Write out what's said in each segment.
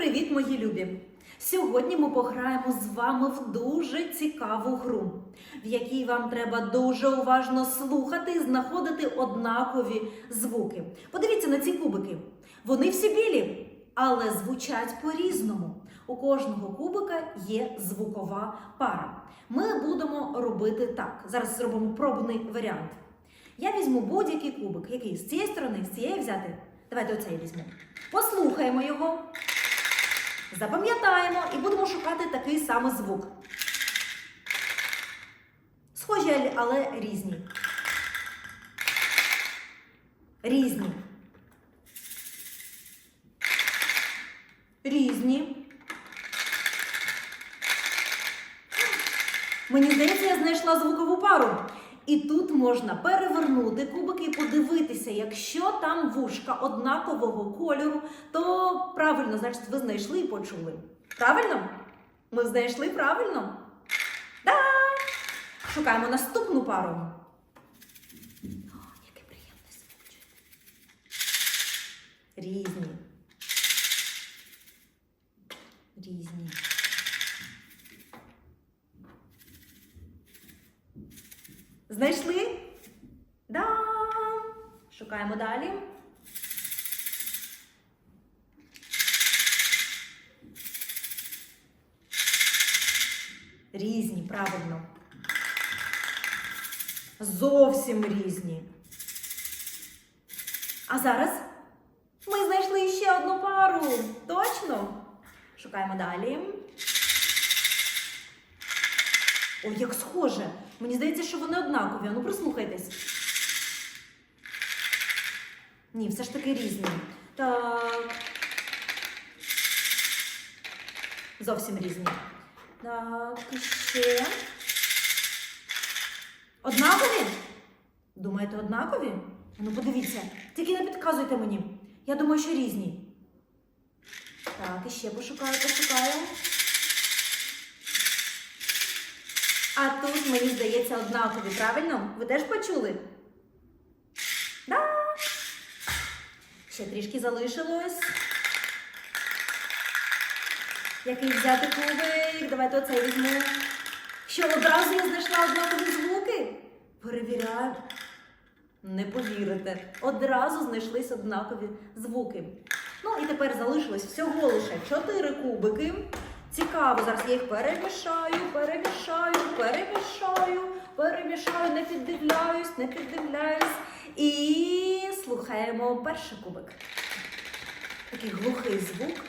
привіт, мої любі! Сьогодні ми пограємо з вами в дуже цікаву гру, в якій вам треба дуже уважно слухати і знаходити однакові звуки. Подивіться на ці кубики. Вони всі білі, але звучать по-різному. У кожного кубика є звукова пара. Ми будемо робити так. Зараз зробимо пробний варіант. Я візьму будь-який кубик. Який? З цієї сторони, з цієї взяти? Давайте оцей візьму. Послухаємо його. Запам'ятаємо і будемо шукати такий самий звук. Схожі, але- різні. Різні. Різні. Мені здається, я знайшла звукову пару. І тут можна перевернути кубики і подивитися, якщо там вушка однакового кольору, то правильно, значить, ви знайшли і почули. Правильно? Ми знайшли правильно? Да! Шукаємо наступну пару. Який приємний звук. Різні. Різні. Знайшли? Да. Шукаємо далі. Різні, правильно. Зовсім різні. А зараз ми знайшли ще одну пару. Точно? Шукаємо далі. Ой, як схоже. Мені здається, що вони однакові. А Ну, прислухайтесь. Ні, все ж таки різні. Так. Зовсім різні. Так, і ще. Однакові? Думаєте, однакові? Ну, подивіться, тільки не підказуйте мені. Я думаю, що різні. Так, і ще пошукаю, пошукаю. А тут, мені здається, однакові, правильно? Ви теж почули? Да. Ще трішки залишилось. Який взяти кубик? Давайте оцей візьму. Що одразу я знайшла однакові звуки? Перевіряю. Не повірите. Одразу знайшлись однакові звуки. Ну і тепер залишилось всього лише чотири кубики. Цікаво, зараз я їх перемішаю, перемішаю, перемішаю, перемішаю, не піддивляюсь, не піддивляюсь. І слухаємо перший кубик. Такий глухий звук.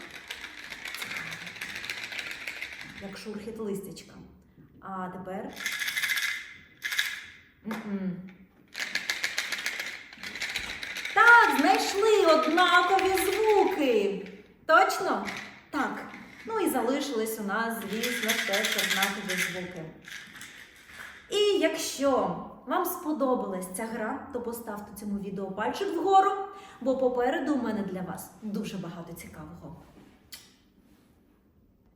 Як шурхіт листячка. А тепер. М-м. Так, знайшли однакові звуки. Точно? Так. Ну і залишились у нас, звісно, теж однакові звуки. І якщо вам сподобалась ця гра, то поставте цьому відео пальчик вгору, бо попереду у мене для вас дуже багато цікавого.